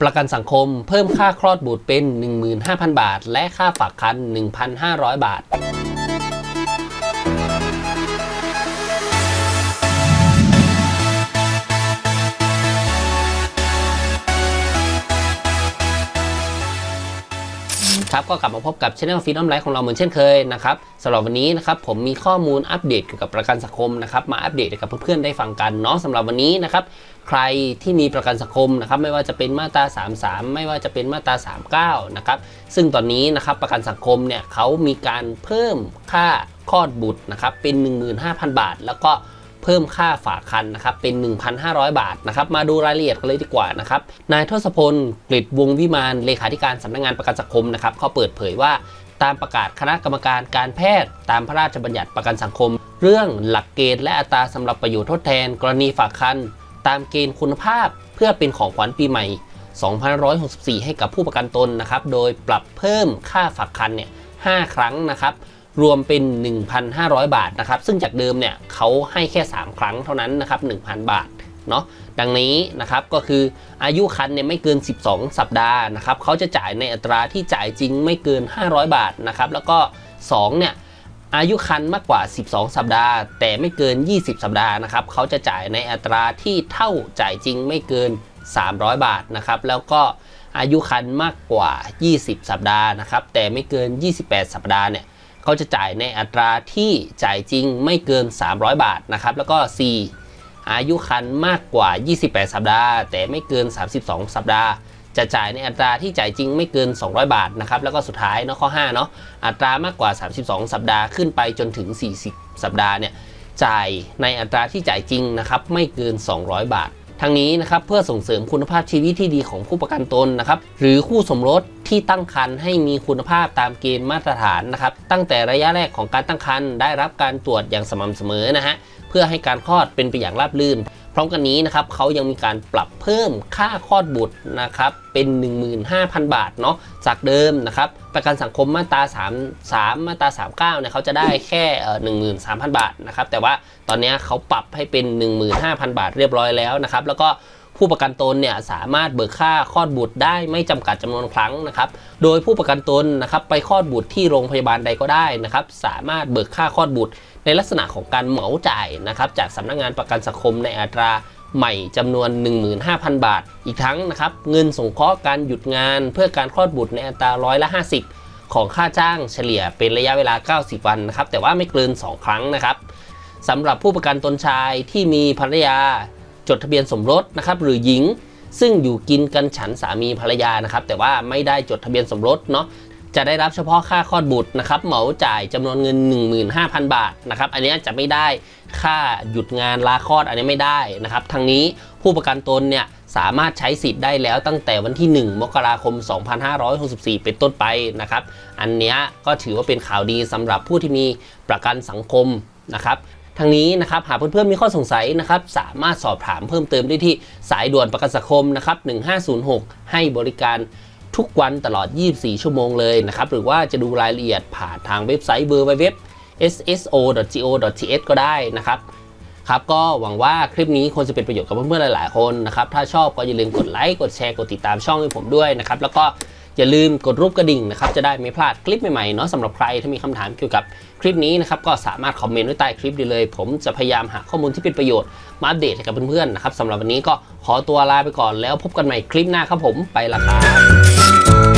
ประกันสังคมเพิ่มค่าคลอดบุตรเป็น 15,000 บาท และค่าฝากคัน 1,500 บาท ครับก็กลับมาพบกับช anel ฟีดอมไลฟ์ของเราเหมือนเช่นเคยนะครับสำหรับวันนี้นะครับผมมีข้อมูลอัปเดตเกี่ยวกับประกันสังคมนะครับมาอัปเดตกับเพื่อนๆได้ฟังกันเนาะสำหรับวันนี้นะครับใครที่มีประกันสังคมนะครับไม่ว่าจะเป็นมาตรา 33 ไม่ว่าจะเป็นมาตรา 39 นะครับซึ่งตอนนี้นะครับประกันสังคมเนี่ยเขามีการเพิ่มค่าคลอดบุตรนะครับเป็น 15,000 บาท แล้วก็ เพิ่มค่าฝากคันนะครับเป็น 1,500 บาทนะครับมาดูรายละเอียดกันเลยดีกว่านะครับนายทศพลกฤษวงวิมานเลขาธิการสำนักงานประกันสังคมนะครับเขาเปิดเผยว่าตามประกาศคณะกรรมการการแพทย์ ตามพระราชบัญญัติประกันสังคม เรื่องหลักเกณฑ์และอัตราสำหรับประโยชน์ทดแทน กรณีฝากคันตามเกณฑ์คุณภาพเพื่อเป็นของขวัญปีใหม่ 2564 ให้กับผู้ประกันตนนะครับ โดยปรับเพิ่มค่าฝากคันเนี่ย 5 ครั้งนะครับ รวมเป็น 1,500 บาทนะครับ ซึ่งจากเดิมเนี่ยเขาให้แค่ 3 ครั้งเท่านั้นนะครับ 1,000 บาทเนาะดังนี้นะครับก็คืออายุคันเนี่ยไม่เกิน 12 สัปดาห์นะครับเขาจะจ่ายในอัตราที่จ่ายจริงไม่เกิน 500 บาทนะครับแล้วก็2เนี่ยอายุคันมากกว่า 12 สัปดาห์ แต่ไม่เกิน 20 สัปดาห์นะครับเขาจะจ่ายในอัตราที่เท่าจ่ายจริงไม่เกิน 300 บาทนะครับแล้วก็อายุคันมากกว่า 20 สัปดาห์นะครับแต่ไม่เกิน 28 สัปดาห์เนี่ย เขาจะจ่ายในอัตราที่จ่ายจริงไม่เกิน 300 บาทนะครับแล้วก็4อายุคันมากกว่า 28 สัปดาห์ แต่ไม่เกิน 32 สัปดาห์ จะจ่ายในอัตราที่จ่ายจริงไม่เกิน 200 บาทนะครับแล้วก็สุดท้ายเนาะข้อ5เนาะอัตรามากกว่า 32 สัปดาห์ขึ้นไปจนถึง 40 สัปดาห์เนี่ยจ่ายในอัตราที่จ่ายจริงนะครับไม่เกิน 200 บาท ทั้งนี้นะครับเพื่อส่งเสริมคุณภาพชีวิตที่ดีของผู้ประกันตนนะครับหรือคู่สมรส ที่ตั้งครรภ์ให้มีคุณภาพตามเกณฑ์มาตรฐานนะครับ ตั้งแต่ระยะแรกของการตั้งครรภ์ได้รับการตรวจอย่างสม่ำเสมอนะฮะเพื่อให้การคลอดเป็นไปอย่างราบรื่น พร้อมกันนี้นะครับเขายังมีการปรับเพิ่มค่าคลอดบุตรนะครับเป็น 15,000 บาทเนาะจากเดิมนะครับประกันสังคมมาตรา 3 3 มาตรา39เนี่ยเขาจะได้แค่เอ่อ13,000 บาทนะครับแต่ว่าตอนนี้เขาปรับให้เป็น 15,000 บาทเรียบร้อยแล้วนะครับแล้วก็ ผู้ประกันตนเนี่ยสามารถเบิกค่าคลอดบุตรได้ไม่จำกัดจำนวนครั้งนะครับ โดยผู้ประกันตนนะครับไปคลอดบุตรที่โรงพยาบาลใดก็ได้นะครับ สามารถเบิกค่าคลอดบุตร ในลักษณะของการเหมาจ่ายนะครับ จากสำนักงานประกันสังคมในอัตราใหม่จำนวน 15,000 บาท อีกทั้งนะครับเงินสงเคราะห์การหยุดงาน เพื่อการคลอดบุตรในอัตราร้อยละ 50 ของค่าจ้างเฉลี่ยเป็นระยะเวลา 90 วันนะครับแต่ว่าไม่เกิน 2 ครั้งนะครับสำหรับผู้ประกันตนชายที่มีภรรยา จดทะเบียนสมรสนะครับหรือหญิง ซึ่งอยู่กินกันฉันสามีภรรยานะครับ แต่ว่าไม่ได้จดทะเบียนสมรสเนาะจะได้รับเฉพาะค่าคลอดบุตรนะครับเหมาจ่ายจำนวนเงิน 15,000 บาทนะครับอันนี้จะไม่ได้ค่าหยุดงานลาคลอดอันนี้ไม่ได้นะครับทางนี้ผู้ประกันตนเนี่ยสามารถใช้สิทธิ์ได้แล้วตั้งแต่วันที่ 1 มกราคม 2564 เป็นต้นไปนะครับ อันนี้ก็ถือว่าเป็นข่าวดีสำหรับผู้ที่มีประกันสังคมนะครับ ทางนี้นะครับหากเพื่อนๆมีข้อสงสัยนะครับสามารถสอบถามเพิ่มเติมได้ที่สายด่วนประกันสังคมนะครับ1506 ให้บริการทุกวันตลอด 24 ชั่วโมงเลยนะครับ หรือว่าจะดูรายละเอียดผ่านทางเว็บไซต์ www sso.go.th ก็ได้นะครับ ครับก็หวังว่าคลิปนี้คงจะเป็นประโยชน์กับเพื่อนๆหลายๆคนนะครับ ถ้าชอบก็อย่าลืมกดไลค์ กดแชร์ กดติดตามช่องให้ผมด้วยนะครับ แล้วก็ อย่าลืมกดรูปกระดิ่งนะครับจะได้ไม่พลาดคลิปใหม่ๆเนาะสำหรับใครที่มีคำถามเกี่ยวกับคลิปนี้นะครับก็สามารถคอมเมนต์ไว้ใต้คลิปได้เลย ผมจะพยายามหาข้อมูลที่เป็นประโยชน์มาอัปเดตให้กับเพื่อนๆนะครับสำหรับวันนี้ก็ขอตัวลาไปก่อนแล้วพบกันใหม่คลิปหน้าครับผมไปละครับ